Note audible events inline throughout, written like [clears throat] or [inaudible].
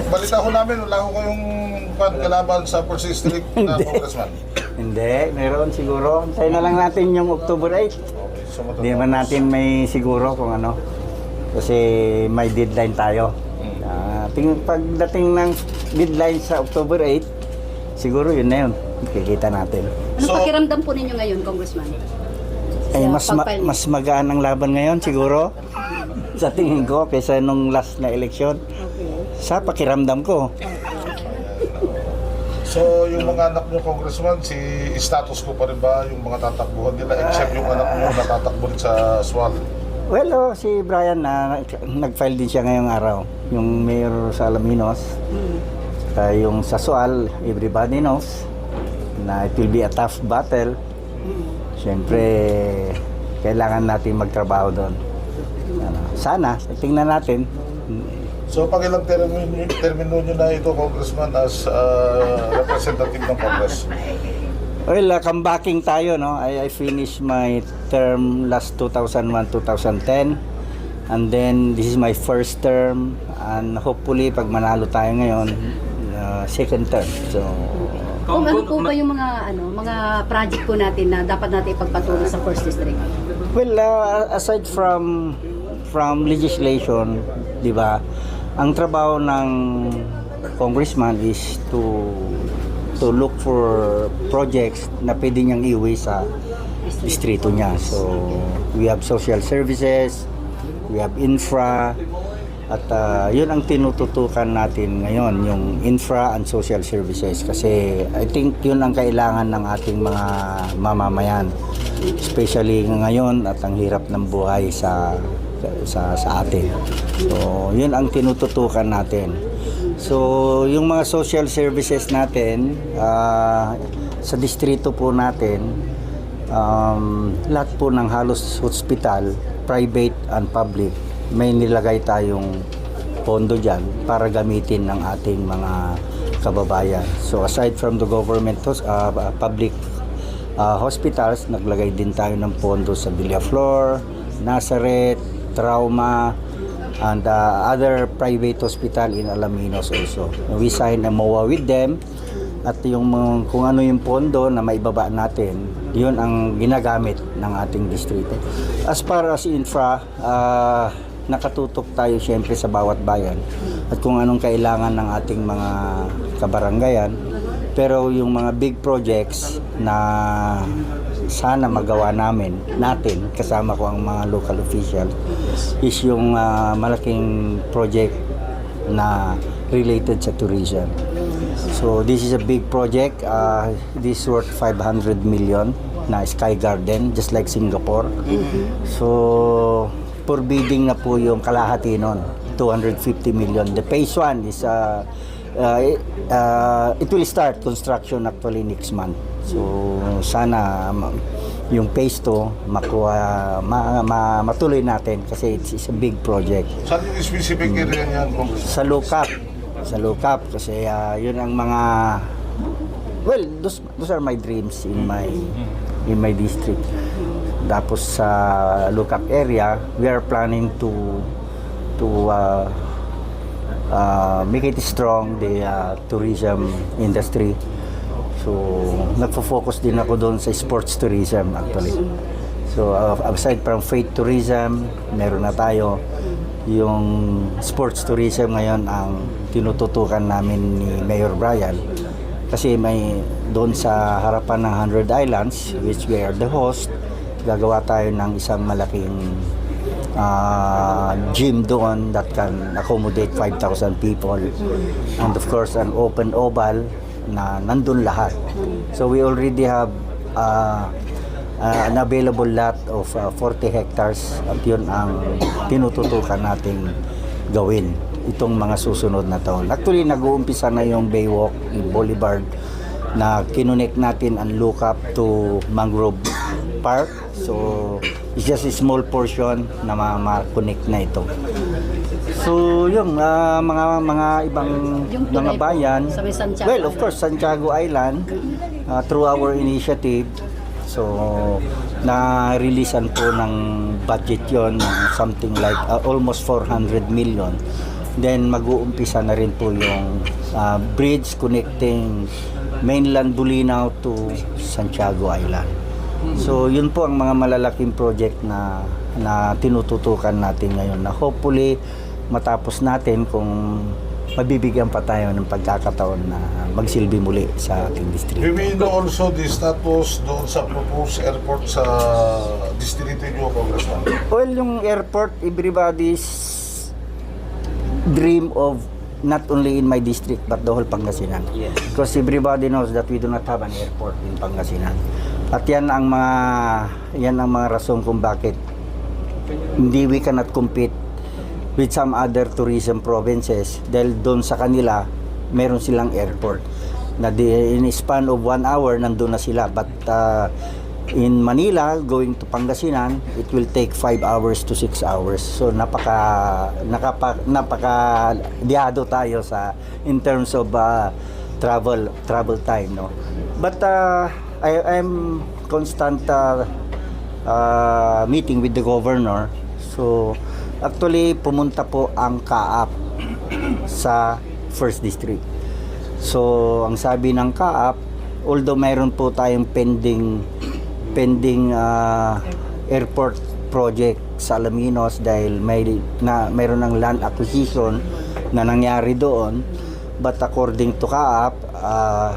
Balita ko namin, wala ko kayong kwan, kalaban sa First District [laughs] na congressman. Hindi, meron siguro. Antayin na lang natin yung October 8. Okay, so matatapos. Hindi man natin may siguro kung ano. Kasi may deadline tayo. Ah, ting pagdating ng deadline sa October 8, siguro yun na yun. Kikita natin. Ano So- pakiramdam po ninyo ngayon, Congressman? Ay, Sa mas, ma- mas magaan ang laban ngayon siguro. sa tingin ko, kaysa nung last na eleksyon. Sa pakiramdam ko. So, yung mga anak nyo, congressman, si status ko pa rin ba yung mga tatakbuhan nila except yung anak nyo na tatakbo rin sa SWAL? Well, oh, si Brian na nag-file din siya ngayong araw. Yung Mayor sa Alaminos. Kaya yung sa Sual, everybody knows na it will be a tough battle. Siyempre, kailangan natin magtrabaho doon. Ano, sana, tingnan natin. So, pag ilang termino, termino nyo na ito, congressman, as uh, representative ng Congress? Well, uh, comebacking tayo, no? I, I finished my term last 2001-2010. And then, this is my first term. And hopefully, pag manalo tayo ngayon, uh, second term. So, Kung ano po ba yung mga ano, mga project po natin na dapat natin ipagpatuloy sa First District? Well, uh, aside from from legislation, 'di ba? Ang trabaho ng congressman is to to look for projects na pwede niyang iuwi sa distrito niya. So, we have social services, we have infra, at uh, yun ang tinututukan natin ngayon, yung infra and social services. Kasi I think yun ang kailangan ng ating mga mamamayan. Especially ngayon at ang hirap ng buhay sa sa sa atin. So, yun ang tinututukan natin. So, yung mga social services natin ah, sa distrito po natin, um, lahat po ng halos hospital, private and public, may nilagay tayong pondo dyan para gamitin ng ating mga kababayan. So aside from the government uh, uh, public uh, hospitals, naglagay din tayo ng pondo sa Villaflor, Nazareth, Trauma, and uh, other private hospital in Alaminos also. We signed a MOA with them at yung kung ano yung pondo na maibaba natin, yun ang ginagamit ng ating distrito. As far as infra, ah, nakatutok tayo siyempre sa bawat bayan at kung anong kailangan ng ating mga kabaranggayan. Pero yung mga big projects na sana magawa namin, natin, kasama ko ang mga local official, is yung ah, malaking project na related sa tourism. So this is a big project. Uh, this is worth 500 million na Sky Garden, just like Singapore. So for bidding na po yung kalahati nun, 250 million. The phase 1 is uh, uh, uh, it will start construction actually next month. So sana ma- yung phase 2 makuha ma, ma- matuloy natin kasi it's, it's a big project. Saan yung specific area niyan, sa lookup sa lookup kasi ah, yun ang mga well those, those are my dreams in my in my district. Tapos sa lookup area we are planning to to uh, uh, make it strong the uh, tourism industry. So nagfo-focus din ako doon sa sports tourism actually. So uh, aside from faith tourism meron na tayo yung sports tourism ngayon ang tinututukan namin ni Mayor Brian. Kasi may doon sa harapan ng 100 Islands which we are the host gagawa tayo ng isang malaking ah, gym doon that can accommodate 5,000 people and of course an open oval na nandun lahat so we already have ah, uh, an available lot of uh, 40 hectares at yun ang tinututukan nating gawin itong mga susunod na taon. Actually, nag-uumpisa na yung Baywalk in Boulevard na kinunik natin ang lookup to Mangrove Park. So, it's just a small portion na ma- ma-connect na ito. So, yung ah, mga mga ibang Yung mga bayan. well, of course, Santiago Island uh, through our initiative. So, na-releasean po ng budget yon ng something like uh, almost 400 million Then mag-uumpisa na rin po yung ah, bridge connecting mainland Bulinaw to Santiago Island. So yun po ang mga malalaking project na na tinututukan natin ngayon na hopefully matapos natin kung mabibigyan pa tayo ng pagkakataon na magsilbi muli sa ating We district. will know also the status doon sa proposed airport sa distrito nyo, Congressman. Well, yung airport, everybody's dream of not only in my district but the whole Pangasinan. Yes. Because everybody knows that we do not have an airport in Pangasinan. At yan ang mga yan ang mga rason kung bakit hindi we cannot compete with some other tourism provinces dahil doon sa kanila meron silang airport. Na in span of one hour nandun na sila. But uh, in Manila going to Pangasinan it will take 5 hours to 6 hours. So napaka nakapa, napaka diado tayo sa in terms of uh, travel travel time no? But uh, I I'm constant uh, uh, meeting with the governor. So, actually, pumunta po ang kaap [clears throat] sa First District. So, ang sabi ng kaap, although mayroon po tayong pending pending uh, airport project sa Alaminos dahil may na mayroon ng land acquisition na nangyari doon but according to kaap uh,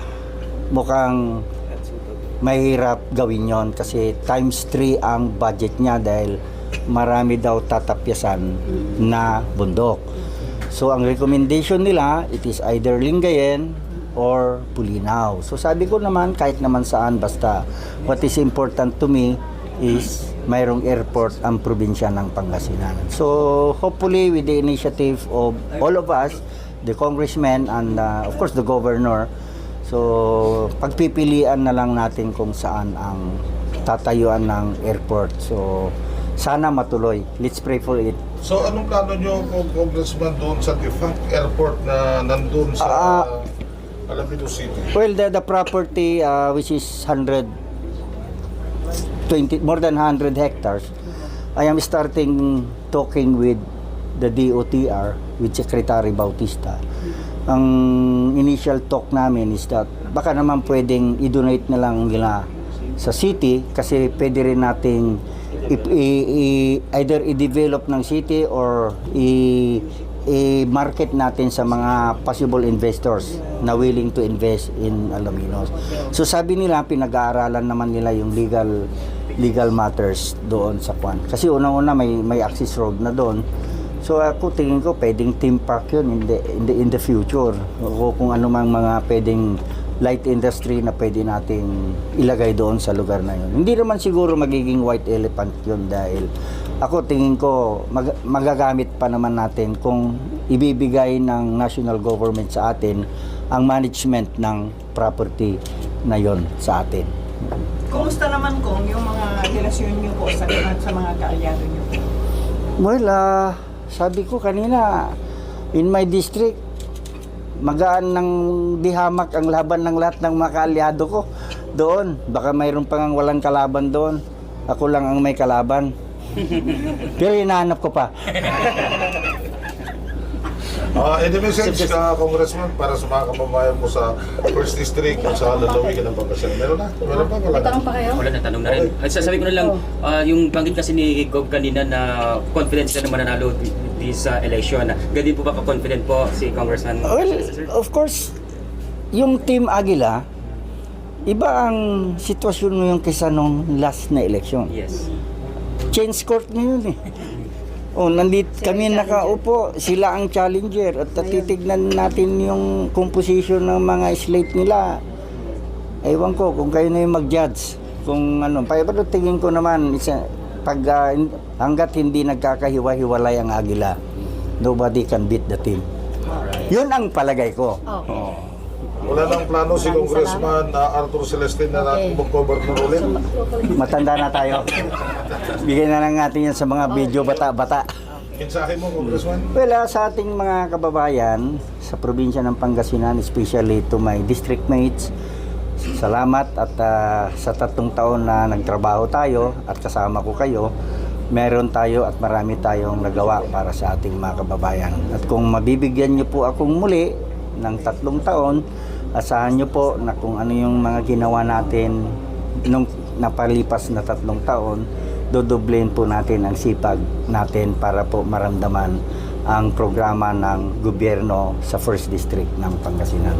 mukhang mahirap gawin yon kasi times 3 ang budget niya dahil marami daw tatapyasan na bundok. So ang recommendation nila, it is either Lingayen or Pulinaw. So sabi ko naman kahit naman saan basta what is important to me is mayroong airport ang probinsya ng Pangasinan. So hopefully with the initiative of all of us, the congressmen and uh, of course the governor, So, pagpipilian na lang natin kung saan ang tatayuan ng airport. So, sana matuloy. Let's pray for it. So anong plano nyo, Congressman, doon sa defunct airport na nandun sa Ah, Alaminos City? Well, the, the property uh, which is 100 20 more than 100 hectares. I am starting talking with the DOTR with Secretary Bautista. Ang initial talk namin is that baka naman pwedeng i-donate na lang nila sa city kasi pwede rin nating i- i- i- either i-develop ng city or i- i-market natin sa mga possible investors na willing to invest in Alaminos. So sabi nila pinag-aaralan naman nila yung legal legal matters doon sa Kwan. Kasi unang-una may may access road na doon. So ako tingin ko pwedeng theme park yun in the, in the, in the future. O kung ano mang mga pwedeng light industry na pwede nating ilagay doon sa lugar na yun. Hindi naman siguro magiging white elephant yun dahil ako tingin ko mag- magagamit pa naman natin kung ibibigay ng national government sa atin ang management ng property na yon sa atin. Kumusta naman kung yung mga relasyon niyo po sa, sa mga kaalyado niyo? Well, ah, sabi ko kanina, in my district, magaan ng dihamak ang laban ng lahat ng mga kaalyado ko doon. Baka mayroon pa ngang walang kalaban doon. Ako lang ang may kalaban. [laughs] Pero hinahanap ko pa. Ah, any message ka, Congressman, para sa mga kababayan mo sa First District at sa lalawigan ng Pangasinan? Meron na? Meron pa? Wala May na? tanong pa kayo? Wala na tanong na rin. At sasabi ko na lang, ah, yung banggit kasi ni Gov kanina na confident siya na mananalo di- di sa election. Ganun po ba ka-confident po si Congressman? Well, of course, yung Team Agila, iba ang sitwasyon mo yung kaysa nung last na election. Yes. change court ngayon eh. Oh, nandit kami nakaupo, sila ang challenger at titignan natin yung composition ng mga slate nila. Ewan ko kung kayo na yung mag-judge. Kung ano, pero tingin ko naman isa, pag hin- hanggat hindi nagkakahiwa-hiwalay ang agila, nobody can beat the team. Yun ang palagay ko. Okay. Wala nang plano si Congressman na Arthur Celestine na Okay. mag-governor ulit? Matanda na tayo. Bigyan na lang natin yan sa mga video bata-bata. Mensahe mo, Congressman? Well, ah, sa ating mga kababayan sa probinsya ng Pangasinan, especially to my district mates, salamat at ah, sa tatlong taon na nagtrabaho tayo at kasama ko kayo, meron tayo at marami tayong nagawa para sa ating mga kababayan. At kung mabibigyan niyo po akong muli ng tatlong taon, asahan niyo po na kung ano yung mga ginawa natin nung napalipas na tatlong taon, dodoblein po natin ang sipag natin para po maramdaman ang programa ng gobyerno sa First District ng Pangasinan.